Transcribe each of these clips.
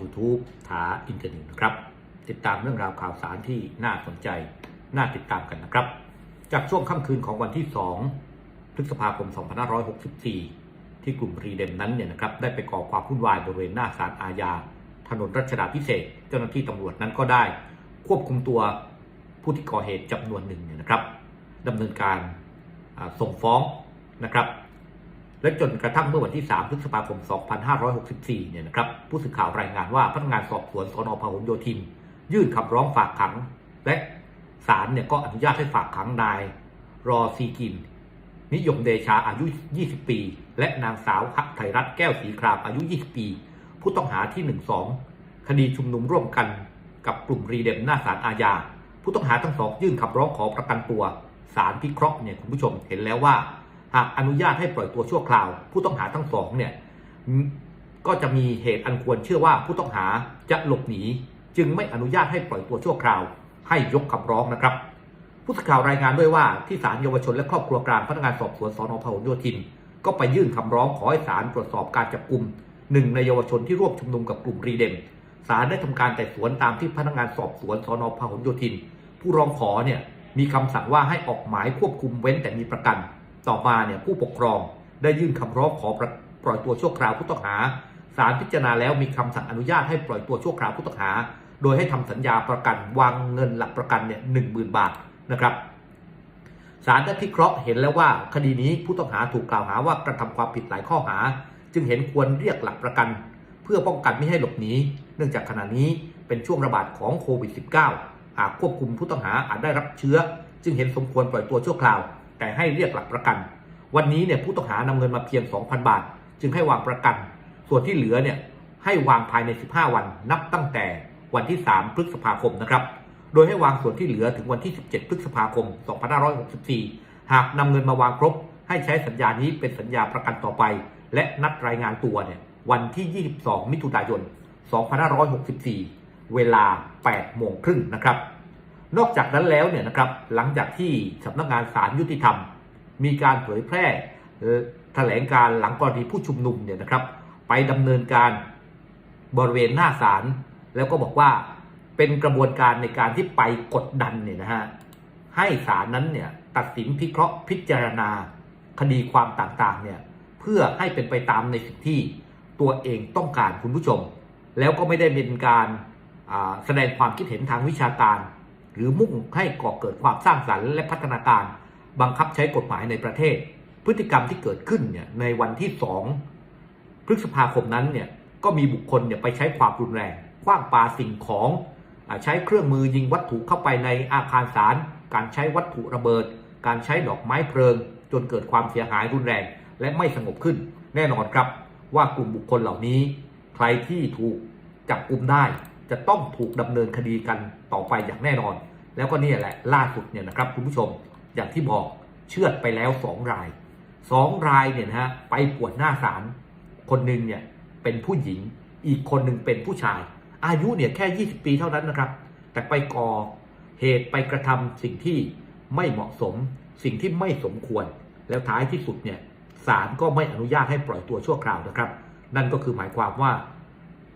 YouTube ถาอินเทอร์เน็ตนะครับ ติดตามเรื่องราวข่าวสารที่น่าสนใจ น่าติดตามกันนะครับ จากช่วงค่ำคืนของวันที่ 2 พฤษภาคม 2564 ที่กลุ่มรีเดมนั้นเนี่ยนะครับ ได้ไปก่อความวุ่นวายบริเวณหน้าศาลอาญา ถนนรัชดาพิเศษ เจ้าหน้าที่ตำรวจนั้นก็ได้ ควบคุมตัวผู้ที่ก่อเหตุจำนวนหนึ่งเนี่ยนะครับดำเนินการส่งฟ้องนะครับ และจนกระทั่งเมื่อวันที่ 3 พฤษภาคม 2564 เนี่ยนะครับ ผู้สื่อข่าวรายงานว่าพนักงานสอบสวนสนพหลโยธิน ยื่นคำร้องฝากขัง และศาลเนี่ยก็อนุญาตให้ฝากขังนาย รอซีกิน นิยมเดชาอายุ 20 ปี และนางสาวหักไทยรัฐแก้วสีครามอายุ 20 ปี ผู้ต้องหาที่ 1-2 คดีชุมนุมร่วมกันกับกลุ่มรีเดมหน้าศาลอาญา ผู้ต้องหาทั้งสองยื่นคำร้องขอประกันตัวศาลพิเคราะห์เนี่ยคุณผู้ชมเห็นแล้วว่า หากอนุญาตให้ปล่อยตัวชั่วคราว ผู้ต้องหาทั้งสองเนี่ยก็จะมีเหตุอันควรเชื่อว่าผู้ต้องหาจะหลบหนี จึงไม่อนุญาตให้ปล่อยตัวชั่วคราว ให้ยกคำร้องนะครับ ผู้สื่อข่าวรายงานด้วยว่าที่ศาลเยาวชนและครอบครัวกลางพนักงานสอบสวนสนพหลโยธิน ก็ไปยื่นคำร้องขอให้ศาลตรวจสอบการจับกลุ่มหนึ่งในเยาวชนที่ร่วมชุมนุมกับกลุ่มรีเดมศาลได้ทำการไต่สวนตามที่พนักงานสอบสวนสนพหลโยธิน ผู้ร้องขอเนี่ยมีคำสั่งว่าให้ออกหมายควบคุมเว้นแต่มีประกัน ต่อมาเนี่ยผู้ปกครองได้ยื่นคำร้องขอปล่อยตัวชั่วคราวผู้ต้องหาศาลพิจารณาแล้วมีคำสั่งอนุญาตให้ปล่อยตัวชั่วคราวผู้ต้องหา โดยให้ทำสัญญาประกันวางเงินหลักประกันเนี่ยหนึ่งหมื่นบาทนะครับศาลได้พิเคราะห์เห็นแล้วว่าคดีนี้ผู้ต้องหาถูกกล่าวหาว่ากระทำความผิดหลายข้อหา จึงเห็นควรเรียกหลักประกัน เพื่อป้องกันไม่ให้หลบหนีเนื่องจากขณะนี้เป็นช่วงระบาดของโควิด -19 หากควบคุมผู้ต้องหาอาจได้รับเชื้อ จึงเห็นสมควรปล่อยตัวชั่วคราว แต่ให้เรียกหลักประกัน วันนี้เนี่ยผู้ต้องหานำเงินมาเพียง 2,000 บาท จึงให้วางประกัน ส่วนที่เหลือเนี่ยให้วางภายใน 15 วันนับตั้งแต่วันที่ 3 พฤษภาคมนะครับ โดยให้วางส่วนที่เหลือถึงวันที่ 17 พฤษภาคม 2564 หากนำเงินมาวางครบ ให้ใช้สัญญานี้เป็นสัญญาประกันต่อไป และนัดรายงานตัวเนี่ยวันที่ 22 มิถุนายน 2564 เวลา 8 โมงครึ่งนะครับ นอกจากนั้นแล้วเนี่ยนะครับหลังจากที่สำนักงานศาลยุติธรรม มีการเผยแพร่แถลงการหลังกรณีผู้ชุมนุมเนี่ยนะครับ ไปดำเนินการบริเวณหน้าศาลแล้วก็บอกว่าเป็นกระบวนการในการที่ไปกดดันเนี่ยนะฮะให้ศาลนั้นเนี่ยตัดสินพิเคราะห์พิจารณาคดีความต่างๆเนี่ยเพื่อให้เป็นไปตามในสิ่งที่ตัวเองต้องการคุณผู้ชม แล้วก็ไม่ได้เป็นการอ่าแสดงความคิดเห็นทางวิชาการ หรือมุ่งให้ก่อเกิดความสร้างสรรค์และพัฒนาการ บังคับใช้กฎหมายในประเทศ พฤติกรรมที่เกิดขึ้นเนี่ยในวันที่ 2 พฤษภาคมนั้นเนี่ยก็มีบุคคลเนี่ยไปใช้ความรุนแรงคว้างปาสิ่งของอใช้เครื่องมือยิงวัตถุเข้าไปในอาคารศาลการใช้วัตถุระเบิด การใช้ดอกไม้เพลิง จนเกิดความเสียหายรุนแรง และไม่สงบขึ้น แน่นอนครับว่ากลุ่มบุคคลเหล่านี้ ใครที่ถูกจับกลุ่มได้ จะต้องถูกดำเนินคดีกันต่อไปอย่างแน่นอน แล้วก็นี่แหละล่าสุดเนี่ยนะครับคุณผู้ชมอย่างที่บอกเชื่อดไปแล้ว2ราย2รายเนี่ยนะฮะไปปวดหน้าศาลคนหนึ่งเนี่ยเป็นผู้หญิงอีกคนหนึ่งเป็นผู้ชาย อายุเนี่ยแค่ 20 ปีเท่านั้นนะครับ แต่ไปก่อเหตุไปกระทำสิ่งที่ไม่เหมาะสม สิ่งที่ไม่สมควร แล้วท้ายที่สุดเนี่ยศาลก็ไม่อนุญาตให้ปล่อยตัวชั่วคราวนะครับ นั่นก็คือหมายความว่า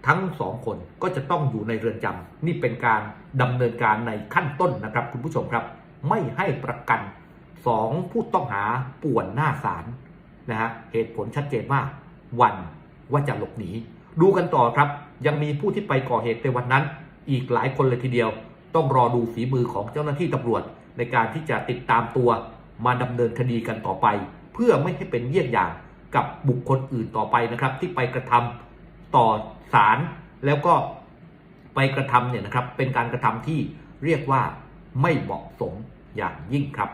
ทั้งสองคนก็จะต้องอยู่ในเรือนจำนี่เป็นการดำเนินการในขั้นต้นนะครับ คุณผู้ชมครับ ไม่ให้ประกันสองผู้ต้องหาป่วนหน้าศาลนะฮะเหตุผลชัดเจนว่าวันว่าจะหลบหนี ดูกันต่อครับ ยังมีผู้ที่ไปก่อเหตุในวันนั้น อีกหลายคนเลยทีเดียว ต้องรอดูฝีมือของเจ้าหน้าที่ตำรวจ ในการที่จะติดตามตัว มาดำเนินคดีกันต่อไป เพื่อไม่ให้เป็นเยี่ยงอย่างกับบุคคลอื่นต่อไปนะครับ ที่ไปกระทำ ต่อศาลแล้วก็ไปกระทำเนี่ยนะครับเป็นการกระทำที่เรียกว่าไม่เหมาะสมอย่างยิ่งครับ